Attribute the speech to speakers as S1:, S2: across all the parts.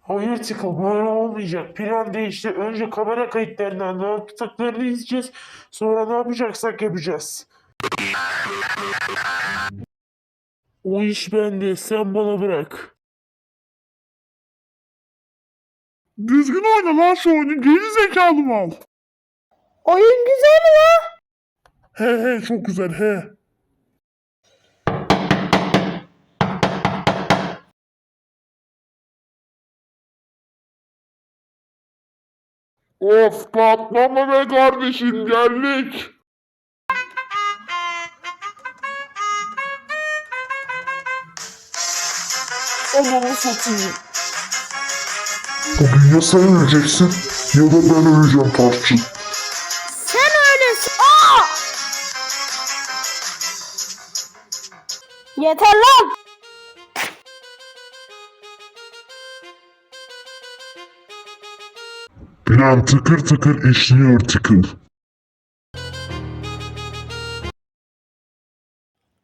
S1: Hayır Tıkıl böyle olmayacak. Plan değişti. Önce kamera kayıtlarından ne yaptıklarını izleyeceğiz. Sonra ne yapacaksak yapacağız. O iş bende. Sen bana bırak.
S2: Düzgün oyna lan şu oyunu. Geri zekalı mal.
S3: Oyun güzel ya.
S2: He he çok güzel he. Of patlama be kardeşim geldik.
S1: Ananı satayım.
S2: Bugün ya sen öleceksin ya da ben öleceğim Tarçın.
S3: Sen öylesin. Aa! Yeter lan.
S2: Plan tıkır tıkır işliyor tıkıl.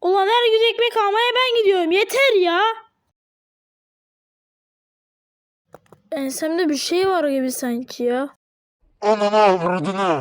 S3: Ulan her gün ekmek almaya ben gidiyorum. Yeter ya. Ensemde bir şey var gibi sanki ya.
S1: Ananı avradını.